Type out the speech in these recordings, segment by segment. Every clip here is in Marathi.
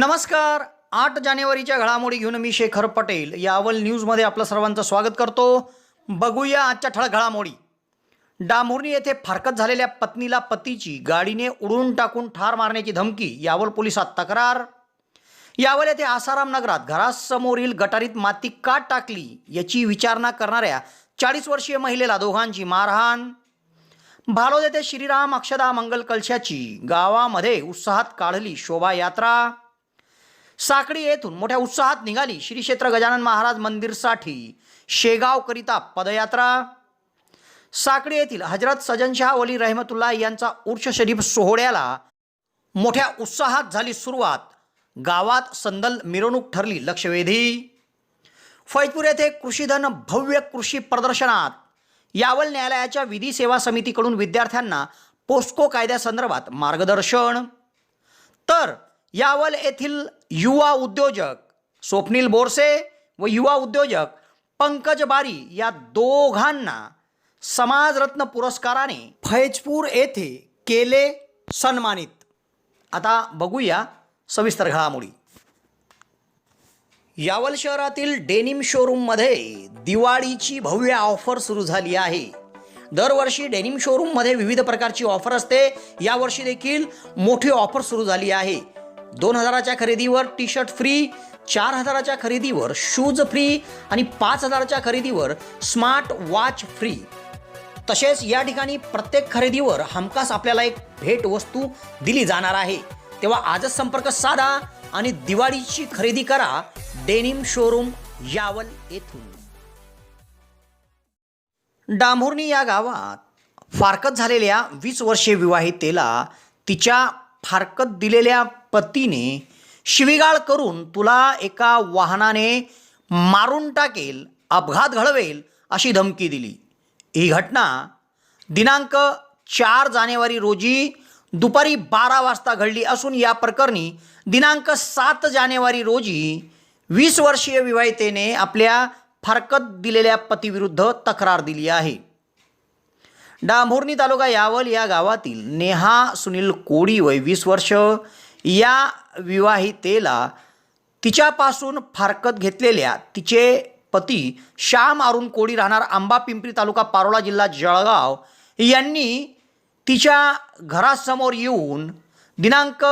नमस्कार. आठ जानेवारीच्या घडामोडी घेऊन मी शेखर पटेल. यावल न्यूजमध्ये आपलं सर्वांचं स्वागत करतो. बघूया आजच्या ठळक घडामोडी. डांभुर्णी येथे फारकत झालेल्या पत्नीला पतीची गाडीने उडून टाकून ठार मारण्याची धमकी यावल पोलिसात तक्रार. यावल येथे आसाराम नगरात घरासमोरील गटारीत माती का टाकली याची विचारणा करणाऱ्या चाळीस वर्षीय महिलेला दोघांची मारहाण. भालोद येथे श्रीराम अक्षदा मंगल कलशाची गावामध्ये उत्साहात काढली शोभायात्रा. साकडी येथून मोठ्या उत्साहात निघाली श्री क्षेत्र गजानन महाराज मंदिरसाठी शेगावकरिता पदयात्रा. साकडी येथील हजरत सजनशाह वली रहमतुल्ला यांचा उर्ष शरीफ सोहळ्याला मोठ्या उत्साहात झाली सुरुवात. गावात संदल मिरवणूक ठरली लक्षवेधी. फैजपूर येथे कृषीधन भव्य कृषी प्रदर्शनात यावल न्यायालयाच्या विधी सेवा समितीकडून विद्यार्थ्यांना पोस्को कायद्यासंदर्भात मार्गदर्शन. तर यावल येथील युवा उद्योजक स्वप्नील बोरसे व युवा उद्योजक पंकज बारी या दोघांना समाजरत्न पुरस्काराने फैजपूर येथे केले सन्मानित. आता बघूया सविस्तर घडामोडी. यावल शहरातील डेनिम शोरूममध्ये दिवाळीची भव्य ऑफर सुरू झाली आहे. दरवर्षी डेनिम शोरूममध्ये विविध प्रकारची ऑफर असते. यावर्षी देखील मोठी ऑफर सुरू झाली आहे. दोन हजाराच्या खरेदीवर टी शर्ट फ्री चार हजाराच्या खरेदीवर शूज फ्री आणि पाच हजाराच्या खरेदीवर स्मार्ट वॉच फ्री. तसेच या ठिकाणी प्रत्येक खरेदीवर हमखास आपल्याला एक भेट वस्तू दिली जाणार आहे. तेव्हा आजच संपर्क साधा आणि दिवाळीची खरेदी करा डेनिम शोरूम यावल येथून. डांभोर्णी या गावात फारकत झालेल्या वीस वर्षीय विवाहितेला तिच्या फारकत दिलेल्या पतीने शिवीगाळ करून तुला एका वाहनाने मारून टाकेल अपघात घडवेल अशी धमकी दिली. ही घटना दिनांक चार जानेवारी रोजी दुपारी बारा वाजता घडली असून या प्रकरणी दिनांक सात जानेवारी रोजी वीस वर्षीय विवाहितेने आपल्या फारकत दिलेल्या पतीविरुद्ध तक्रार दिली आहे. डांभोर्णी तालुका यावल या गावातील नेहा सुनील कोडी वय वीस वर्ष या विवाहितेला तिच्यापासून फारकत घेतलेल्या तिचे पती श्याम अरुण कोडी राहणार आंबा पिंपरी तालुका पारोळा जिल्हा जळगाव यांनी तिच्या घरासमोर येऊन दिनांक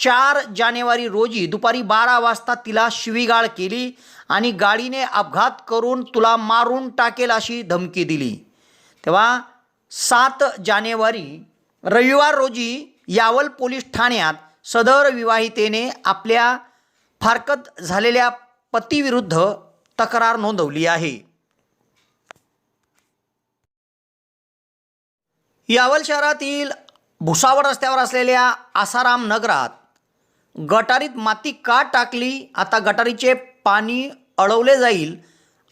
चार जानेवारी रोजी दुपारी बारा वाजता तिला शिवीगाळ केली आणि गाडीने अपघात करून तुला मारून टाकेल अशी धमकी दिली. तेव्हा सात जानेवारी रविवार रोजी यावल पोलीस ठाण्यात सदर विवाहितेने आपल्या फारकत झालेल्या पतीविरुद्ध तक्रार नोंदवली आहे. यावल शहरातील भुसावळ रस्त्यावर असलेल्या आसाराम नगरात गटारीत माती का टाकली? आता गटारीचे पाणी अडवले जाईल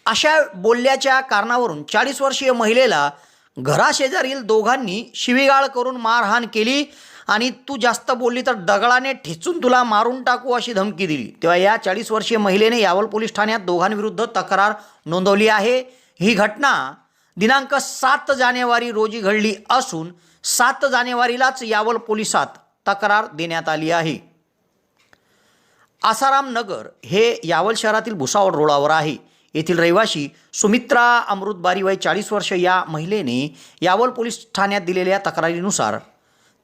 अशा बोलल्याच्या कारणावरून चाळीस वर्षीय महिलेला घराशेजारील दोघांनी शिवीगाळ करून मारहाण केली. आणि तू जास्त बोलली तर दगडाने ठेचून तुला मारून टाकू अशी धमकी दिली. तेव्हा या चाळीस वर्षीय महिलेने यावल पोलीस ठाण्यात दोघांविरुद्ध तक्रार नोंदवली आहे. ही घटना दिनांक सात जानेवारी रोजी घडली असून सात जानेवारीलाच यावल पोलिसात तक्रार देण्यात आली आहे. आसाराम नगर हे यावल शहरातील भुसावळ रोडावर आहे. येथील रहिवाशी सुमित्रा अमृतबारी वय चाळीस वर्ष या महिलेने यावल पोलीस ठाण्यात दिलेल्या तक्रारीनुसार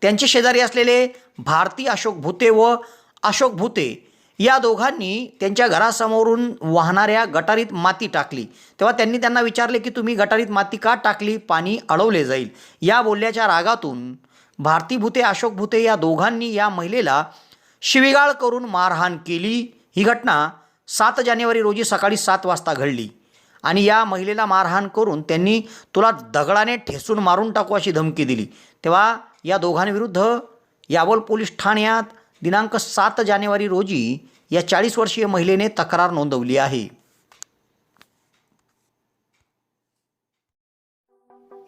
त्यांचे शेजारी असलेले भारती अशोक भुते व अशोक भुते या दोघांनी त्यांच्या घरासमोरून वाहणाऱ्या गटारीत माती टाकली. तेव्हा त्यांनी त्यांना विचारले की तुम्ही गटारीत माती का टाकली? पाणी अडवले जाईल. या बोलल्याच्या रागातून भारती भुते अशोक भुते या दोघांनी या महिलेला शिवीगाळ करून मारहाण केली. ही घटना सात जानेवारी रोजी सकाळी सात वाजता घडली. आणि या महिलेला मारहाण करून त्यांनी तुला दगडाने ठेसून मारून टाकू अशी धमकी दिली. तेव्हा या दोघांविरुद्ध यावल पोलीस ठाण्यात दिनांक सात जानेवारी रोजी या चाळीस वर्षीय महिलेने तक्रार नोंदवली आहे.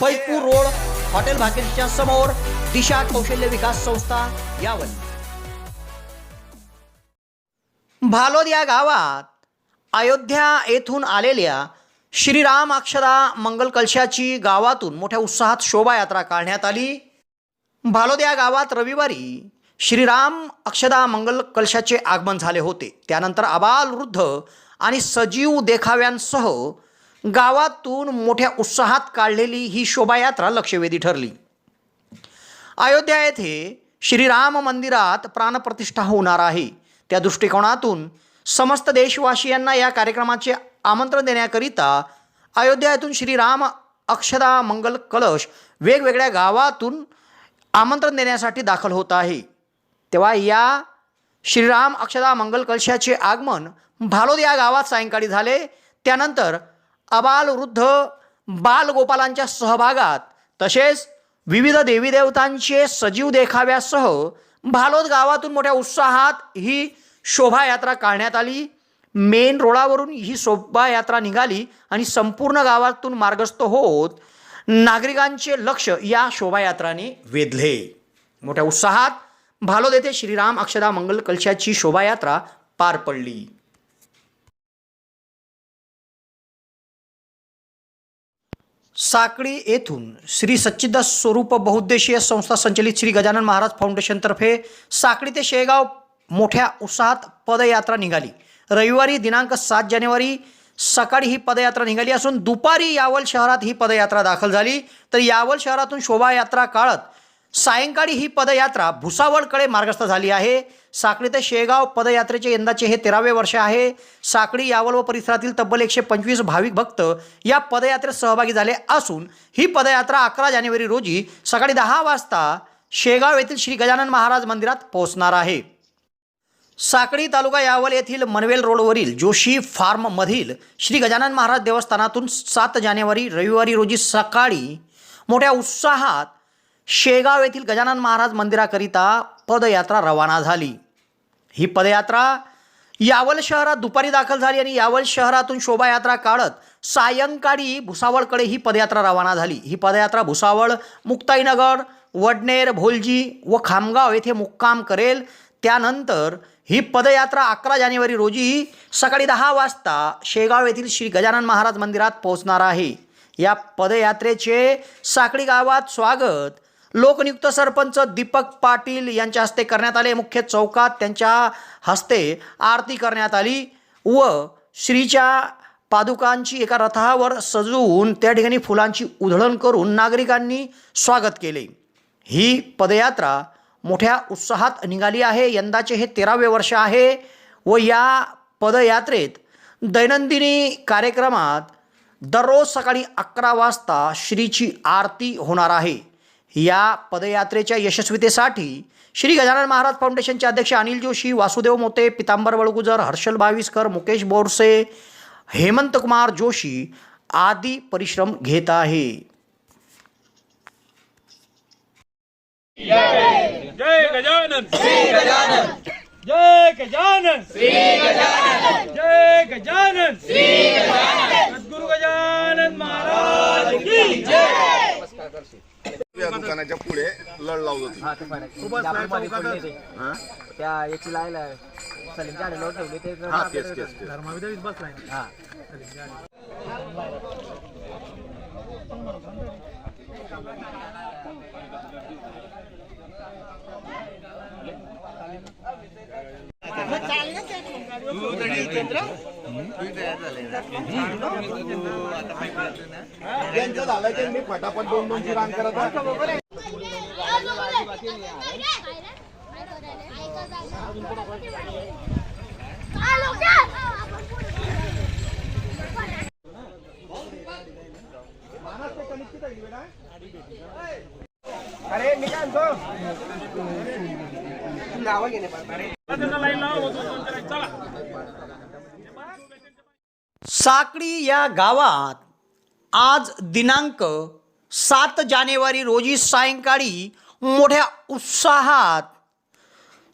फैजपूर रोड हॉटेल भाकेशच्या समोर दिशा कौशल्य विकास संस्था यावर भालोद या गावात अयोध्या येथून आलेल्या श्रीराम अक्षरा मंगल कलशाची गावातून मोठ्या उत्साहात शोभायात्रा काढण्यात आली. भालोद या गावात रविवारी श्रीराम अक्षदा मंगल कलशाचे आगमन झाले होते. त्यानंतर आबाल वृद्ध आणि सजीव देखाव्यांसह गावातून मोठ्या उत्साहात काढलेली ही शोभायात्रा लक्षवेधी ठरली. अयोध्या येथे श्रीराम मंदिरात प्राणप्रतिष्ठा होणार आहे. त्या दृष्टिकोनातून समस्त देशवासियांना या कार्यक्रमाचे आमंत्रण देण्याकरिता अयोध्या येथून श्रीराम अक्षदा मंगल कलश वेगवेगळ्या गावातून आमंत्रण देण्यासाठी दाखल होत आहे. तेव्हा या श्रीराम अक्षदा मंगल कलशाचे आगमन भालोद या गावात सायंकाळी झाले. त्यानंतर अबाल वृद्ध बालगोपालांच्या सहभागात तसेच विविध देवीदेवतांचे सजीव देखाव्यासह भालोद गावातून मोठ्या उत्साहात ही शोभायात्रा काढण्यात आली. मेन रोडावरून ही शोभायात्रा निघाली आणि संपूर्ण गावातून मार्गस्थ होत नागरिकांचे लक्ष या शोभायात्राने वेधले. मोठ्या उत्साहात भालोद येथे श्रीराम अक्षदा मंगल कलशाची शोभायात्रा पार पडली. साकळी येथून श्री सच्चिदास स्वरूप बहुउद्देशीय संस्था संचलित श्री गजानन महाराज फाउंडेशनतर्फे साकळी ते शेगाव मोठ्या उत्साहात पदयात्रा निघाली. रविवारी दिनांक सात जानेवारी सकाळी ही पदयात्रा निघाली असून दुपारी यावल शहरात ही पदयात्रा दाखल झाली. तर यावल शहरातून शोभायात्रा काढत सायंकाळी ही पदयात्रा भुसावळकडे मार्गस्थ झाली आहे. साखळी ते शेगाव पदयात्रेचे यंदाचे हे तेरावे वर्ष आहे. साखळी यावल व परिसरातील तब्बल एकशे पंचवीस भाविक भक्त या पदयात्रेत सहभागी झाले असून ही पदयात्रा अकरा जानेवारी रोजी सकाळी दहा वाजता शेगाव येथील श्री गजानन महाराज मंदिरात पोहोचणार आहे. साखळी तालुका यावल येथील मनवेल रोडवरील जोशी फार्ममधील श्री गजानन महाराज देवस्थानातून सात जानेवारी रविवारी रोजी सकाळी मोठ्या उत्साहात शेगाव येथील गजानन महाराज मंदिराकरिता पदयात्रा रवाना झाली. ही पदयात्रा यावल शहरात दुपारी दाखल झाली आणि यावल शहरातून शोभायात्रा काढत सायंकाळी भुसावळकडे ही पदयात्रा रवाना झाली. ही पदयात्रा भुसावळ मुक्ताईनगर वडनेर भोलजी व खामगाव येथे मुक्काम करेल. त्यानंतर ही पदयात्रा अकरा जानेवारी रोजी सकाळी दहा वाजता शेगाव येथील श्री गजानन महाराज मंदिरात पोहोचणार आहे. या पदयात्रेचे साखळी गावात स्वागत. लोकनियुक्त सरपंच दीपक पाटील यांच्या हस्ते करण्यात आले. मुख्य चौकात त्यांच्या हस्ते आरती करण्यात आली व श्रीच्या पादुकांची एका रथावर सजवून त्या ठिकाणी फुलांची उधळण करून नागरिकांनी स्वागत केले. ही पदयात्रा मोठ्या उत्साहात निघाली आहे. यंदाचे हे तेरावे वर्ष आहे व या पदयात्रेत दैनंदिनी कार्यक्रमात दररोज सकाळी अकरा वाजता श्रीची आरती होणार आहे. या पदयात्रेच्या यशस्वीतेसाठी श्री गजानन महाराज फाउंडेशनचे अध्यक्ष अनिल जोशी वासुदेव मोते पितांबर वळगुजर हर्षल भाविस्कर मुकेश बोरसे हेमंत कुमार जोशी आदी परिश्रम घेत आहे. जय गजानन. श्री गजानन. जय गजानन. श्री गजानन. जय गजानन. श्री गजानन. सद्गुरु गजानन महाराज की जय. या दुकानाच्या पुढे लढ लावत होती. हा? त्या याची लायला सलीम गाडी लोट ठेवली ते हा तेच तेच तेच. हा. त्यांचं झालं की मी फटाफट दोन दोनची रांग करत असतो अरे मी काय आहे. साकळी या गावात आज दिनांक सात जानेवारी रोजी सायंकाळी मोठ्या उत्साहात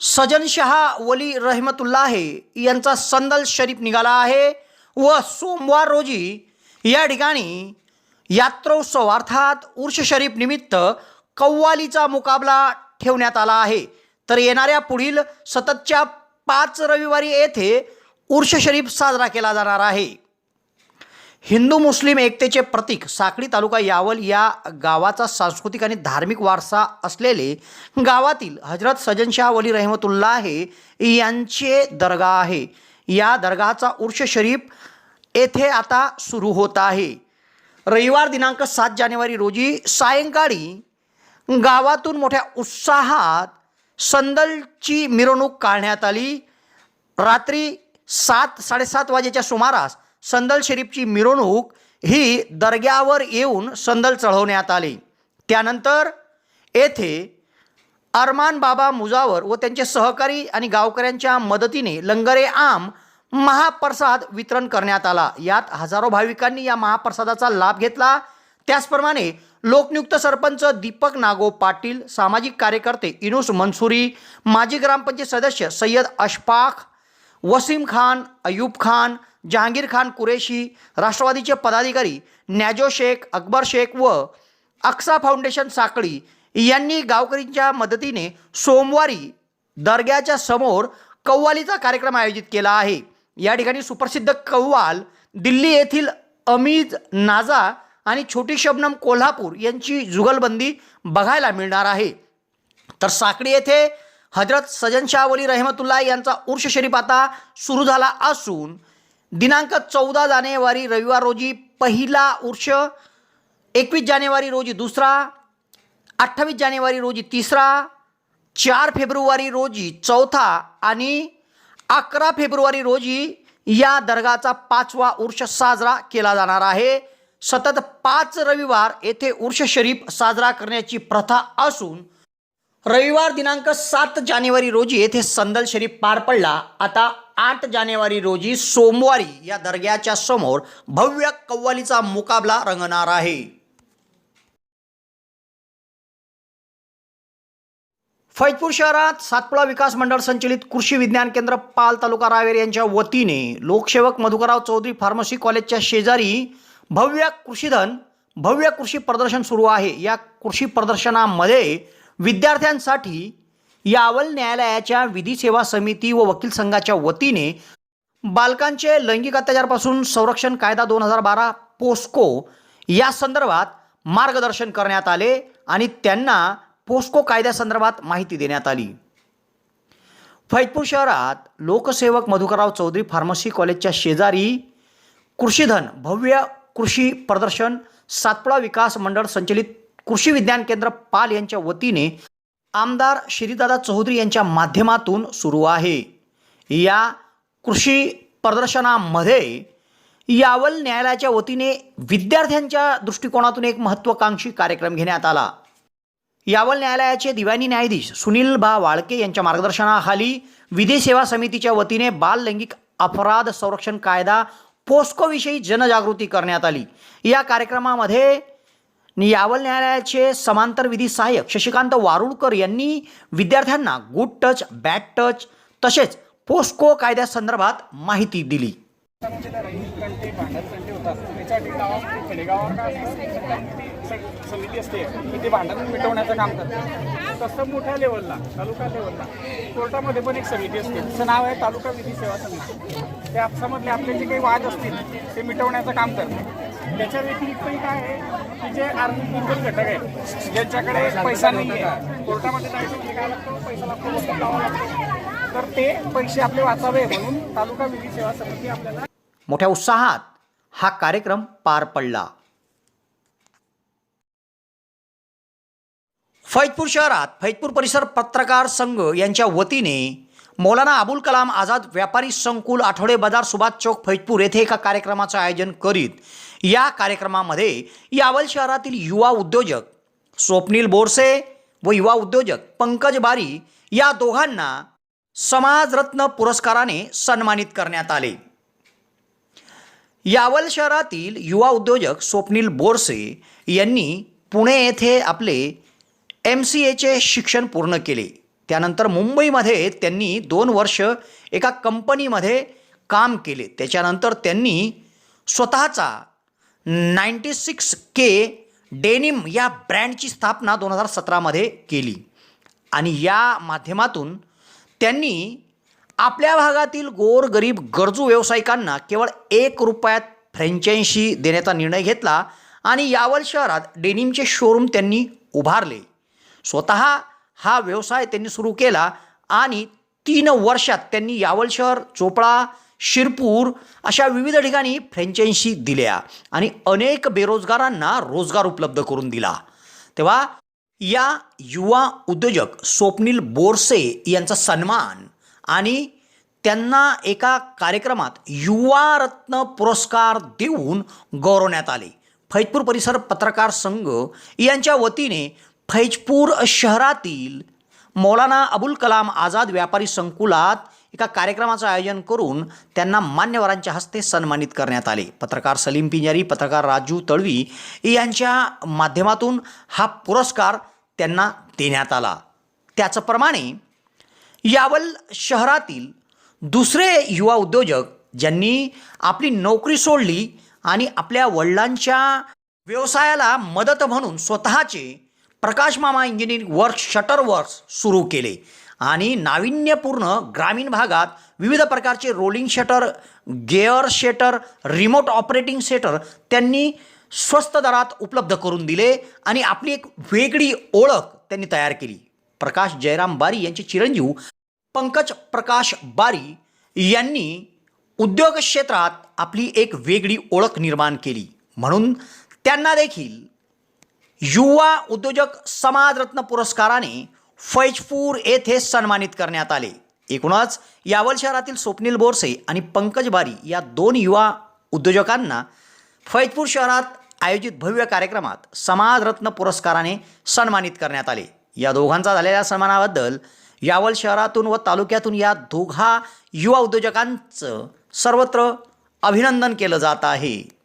सजनशहा वली रहमतुल्लाहे यांचा संदल शरीफ निघाला आहे व सोमवार रोजी या ठिकाणी यात्रोत्सव अर्थात उर्ष शरीफ निमित्त कव्वालीचा मुकाबला ठेवण्यात आला आहे. तर येणाऱ्या पुढील सततच्या पाच रविवारी येथे उर्ष शरीफ साजरा केला जाणार आहे. हिंदू मुस्लिम एकतेचे प्रतीक साखळी तालुका यावल या गावाचा सांस्कृतिक आणि धार्मिक वारसा असलेले गावातील हजरत सजनशाह वली रहमतुल्लाहे यांचे दर्गा आहे. या दर्गाचा उर्ष शरीफ येथे आता सुरू होत आहे. रविवार दिनांक सात जानेवारी रोजी सायंकाळी गावातून मोठ्या उत्साहात संदलची मिरवणूक काढण्यात आली. रात्री सात साडेसात वाजेच्या सुमारास संदल शरीफची मिरवणूक ही दर्ग्यावर येऊन संदल चढवण्यात आली. त्यानंतर येथे अरमान बाबा मुजावर व त्यांचे सहकारी आणि गावकऱ्यांच्या मदतीने लंगरे आम महाप्रसाद वितरण करण्यात आला. यात हजारो भाविकांनी या महाप्रसादाचा लाभ घेतला. त्याचप्रमाणे लोकनियुक्त सरपंच दीपक नागो पाटील सामाजिक कार्यकर्ते इनुस मनसुरी माजी ग्रामपंचायत सदस्य सय्यद अशफाक वसीम खान अयूब खान जहांगीर खान कुरेशी राष्ट्रवादीचे पदाधिकारी नॅजो शेख अकबर शेख व अक्सा फाउंडेशन साकळी यांनी गावकरींच्या मदतीने सोमवारी दर्ग्याच्या समोर कव्वालीचा कार्यक्रम आयोजित केला आहे. या ठिकाणी सुप्रसिद्ध कव्वाल दिल्ली येथील अमीज नाजा आणि छोटी शबनम कोल्हापूर यांची जुगलबंदी बघायला मिळणार आहे. तर साकडी येथे हजरत सजन शाह वली रहमतुल्ला यांचा उर्ष शरीफ आता सुरू झाला असून दिनांक चौदा जानेवारी रविवार रोजी पहिला उर्ष एकवीस जानेवारी रोजी दुसरा अठ्ठावीस जानेवारी रोजी तिसरा चार फेब्रुवारी रोजी चौथा आणि अकरा फेब्रुवारी रोजी या दर्गाचा पाचवा उर्ष साजरा केला जाणार आहे. सतत पाच रविवार येथे उर्ष शरीफ साजरा करण्याची प्रथा असून रविवार दिनांक सात जानेवारी रोजी येथे संदल शरीफ पार पडला. आता आठ जानेवारी रोजी सोमवारी या दर्ग्याच्या समोर भव्य कव्वालीचा मुकाबला रंगणार आहे. फैजपूर शहरात सातपुडा विकास मंडळ संचलित कृषी विज्ञान केंद्र पाल तालुका रावेर यांच्या वतीने लोकसेवक मधुकरराव चौधरी फार्मसी कॉलेजच्या शेजारी भव्य कृषीधन भव्य कृषी प्रदर्शन सुरू आहे. या कृषी प्रदर्शनामध्ये विद्यार्थ्यांसाठी यावल न्यायालयाच्या विधी सेवा समिती व वकील संघाच्या वतीने बालकांचे लैंगिक अत्याचारपासून संरक्षण कायदा दोन हजार बारा पोस्को या संदर्भात मार्गदर्शन करण्यात आले आणि त्यांना पोस्को कायद्यासंदर्भात माहिती देण्यात आली. फैजपूर शहरात लोकसेवक मधुकरराव चौधरी फार्मसी कॉलेजच्या शेजारी कृषीधन भव्य कृषी प्रदर्शन सातपुडा विकास मंडळ संचलित कृषी विज्ञान केंद्र पाल यांच्या वतीने आमदार श्रीदादा चौधरी यांच्या माध्यमातून सुरू आहे. या कृषी प्रदर्शनामध्ये यावल न्यायालयाच्या वतीने विद्यार्थ्यांच्या दृष्टिकोनातून एक महत्त्वाकांक्षी कार्यक्रम घेण्यात आला. यावल न्यायालयाचे दिवाणी न्यायाधीश सुनील बा वाळके यांच्या मार्गदर्शनाखाली विधी सेवा समितीच्या वतीने बाल लैंगिक अपराध संरक्षण कायदा पोस्कोविषयी जनजागृती करण्यात आली. या कार्यक्रमामध्ये यावल न्यायालयाचे समांतर विधी सहाय्यक शशिकांत वारुळकर यांनी विद्यार्थ्यांना गुड टच बॅड टच तसेच पोस्को कायद्यासंदर्भात माहिती दिली. समिती असते की ते भांडण मिटवण्याचं काम करते तसं मोठ्या लेवलला तालुका लेवलला कोर्टामध्ये पण एक समिती असते. तिचं नाव आहे तालुका विधी सेवा समिती. त्या आपसामधले आपले जे काही वाद असतील ते मिटवण्याचं काम करते. त्याच्या व्यतिरिक्तही काय आहे की जे आर्थिक दुर्बल घटक आहेत ज्यांच्याकडे पैसा नाही आहे कोर्टामध्ये जायचं म्हणजे काय लागतं? पैसा लागतो वसूल लावावा लागतो. तर ते पैसे आपले वाचावे म्हणून तालुका विधी सेवा समिती आपल्याला मोठ्या उत्साहात हा कार्यक्रम पार पडला. फैजपूर शहरात फैजपूर परिसर पत्रकार संघ यांच्या वतीने मौलाना अबुल कलाम आझाद व्यापारी संकुल आठवडे बाजार सुभाष चौक फैजपूर येथे एका कार्यक्रमाचं आयोजन करीत या कार्यक्रमामध्ये यावल शहरातील युवा उद्योजक स्वप्नील बोरसे व युवा उद्योजक पंकज बारी या दोघांना समाजरत्न पुरस्काराने सन्मानित करण्यात आले. यावल शहरातील युवा उद्योजक स्वप्नील बोरसे यांनी पुणे येथे आपले एम सी एचे शिक्षण पूर्ण केले. त्यानंतर मुंबईमध्ये त्यांनी दोन वर्ष एका कंपनीमध्ये काम केले. त्याच्यानंतर त्यांनी स्वतःचा नाईंटी सिक्स के डेनिम या ब्रँडची स्थापना दोन हजार सतरामध्ये केली. आणि या माध्यमातून त्यांनी आपल्या भागातील गोरगरीब गरजू व्यावसायिकांना केवळ एक रुपयात फ्रँचायझी देण्याचा निर्णय घेतला आणि यावल शहरात डेनिमचे शोरूम त्यांनी उभारले. स्वतः हा व्यवसाय त्यांनी सुरू केला आणि तीन वर्षात त्यांनी यावल शहर चोपडा शिरपूर अशा विविध ठिकाणी फ्रँचायझी दिल्या आणि अनेक बेरोजगारांना रोजगार उपलब्ध करून दिला. तेव्हा या युवा उद्योजक स्वप्नील बोरसे यांचा सन्मान आणि त्यांना एका कार्यक्रमात युवा रत्न पुरस्कार देऊन गौरवण्यात आले. फैजपूर परिसर पत्रकार संघ यांच्या वतीने फैजपूर शहरातील मौलाना अबुल कलाम आझाद व्यापारी संकुलात एका कार्यक्रमाचं आयोजन करून त्यांना मान्यवरांच्या हस्ते सन्मानित करण्यात आले. पत्रकार सलीम पिंजारी पत्रकार राजू तळवी यांच्या माध्यमातून हा पुरस्कार त्यांना देण्यात आला. त्याचप्रमाणे यावल शहरातील दुसरे युवा उद्योजक ज्यांनी आपली नोकरी सोडली आणि आपल्या वडिलांच्या व्यवसायाला मदत म्हणून स्वतःचे प्रकाश मामा इंजिनिअरिंग वर्क्स शटर वर्क्स सुरू केले. आणि नाविन्यपूर्ण ग्रामीण भागात विविध प्रकारचे rolling shutter gear shutter remote operating shutter त्यांनी स्वस्त दरात उपलब्ध करून दिले आणि आपली एक वेगळी ओळख त्यांनी तयार केली. प्रकाश जयराम बारी यांचे चिरंजीव पंकज प्रकाश बारी यांनी उद्योग क्षेत्रात आपली एक वेगळी ओळख निर्माण केली. म्हणून त्यांना देखील युवा उद्योजक समाजरत्न पुरस्काराने फैजपूर येथे सन्मानित करण्यात आले. एकूणच यावल शहरातील स्वप्नील बोरसे आणि पंकज बारी या दोन युवा उद्योजकांना फैजपूर शहरात आयोजित भव्य कार्यक्रमात समाजरत्न पुरस्काराने सन्मानित करण्यात आले. या दोघांचा झालेल्या सन्मानाबद्दल यावल शहरातून व तालुक्यातून या दोघा युवा उद्योजकांचं सर्वत्र अभिनंदन केलं जात आहे.